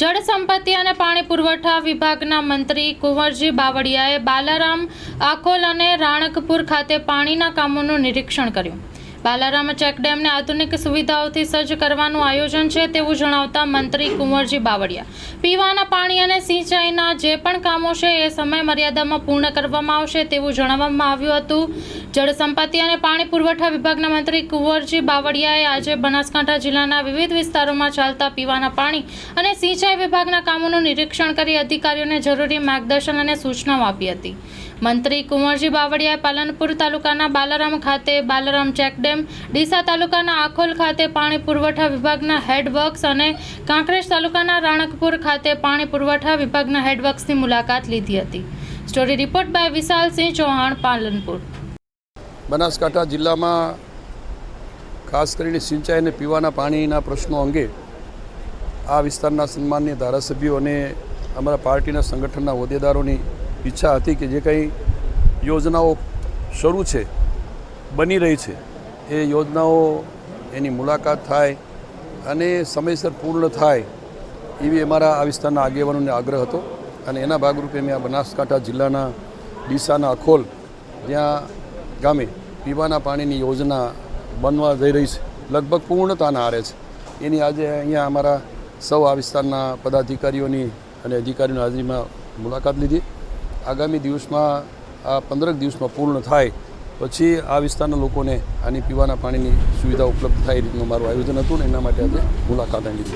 જળ સંપત્તિ અને પાણી પુરવઠા વિભાગના મંત્રી કુંવરજી બાવળિયાએ બાલારામ આકોલ અને રાણકપુર ખાતે પાણીના કામોનું નિરીક્ષણ કર્યું. બાલારામ ચેકડેમને આધુનિક સુવિધાઓથી સજ્જ કરવાનું આયોજન છે તેવું જણાવતા મંત્રી કુંવરજી બાવળિયા. પીવાના પાણી અને સિંચાઈના જે પણ કામો છે એ સમય મર્યાદામાં પૂર્ણ કરવામાં આવશે તેવું જણાવવામાં આવ્યું હતું. જળ સંપત્તિ અને પાણી પુરવઠા વિભાગના મંત્રી કુંવરજી બાવળિયાએ આજે બનાસકાંઠા જિલ્લાના વિવિધ વિસ્તારોમાં ચાલતા પીવાના પાણી અને સિંચાઈ વિભાગના કામોનું નિરીક્ષણ કરી અધિકારીઓને જરૂરી માર્ગદર્શન અને સૂચનાઓ આપી હતી. મંત્રી કુંવરજી બાવળિયાએ પાલનપુર તાલુકાના બાલારામ ખાતે બાલારામ ચેકડેમ ડીસા તાલુકાના આખોલ ખાતે પાણી પુરવઠા વિભાગના હેડવર્ક્સ અને કાંકરેજ તાલુકાના રાણકપુર ખાતે પાણી પુરવઠા વિભાગના હેડવર્ક્સની મુલાકાત લીધી હતી. Story report by Vishalsinh Chauhan, Palanpur. Banaskantha જિલ્લામાં ખાસ કરીને સિંચાઈ અને પીવાના પાણીના પ્રશ્નો અંગે આ વિસ્તારના સન્માનની ધારાસભ્યો અને અમારા પાર્ટીના સંગઠનના હોદ્દેદારોની ઈચ્છા હતી કે જે કંઈ યોજનાઓ શરૂ છે, બની રહી છે એ યોજનાઓ એની મુલાકાત થાય અને સમયસર પૂર્ણ થાય એવી અમારા આ વિસ્તારના આગેવાનોને આગ્રહ હતો. અને એના ભાગરૂપે મેં આ બનાસકાંઠા જિલ્લાના ડીસાના અખોલ, જ્યાં ગામે પીવાના પાણીની યોજના બનવા જઈ રહી છે. લગભગ પૂર્ણતાના આરે છે. એની આજે અહીંયા અમારા સૌ આ વિસ્તારના પદાધિકારીઓની અને અધિકારીઓની હાજરીમાં મુલાકાત લીધી. આગામી દિવસમાં આ પંદરક દિવસમાં પૂર્ણ થાય પછી આ વિસ્તારના લોકોને આની પીવાના પાણીની સુવિધા ઉપલબ્ધ થાય એ રીતનું મારું આયોજન હતું ને એના માટે આજે મુલાકાત લીધી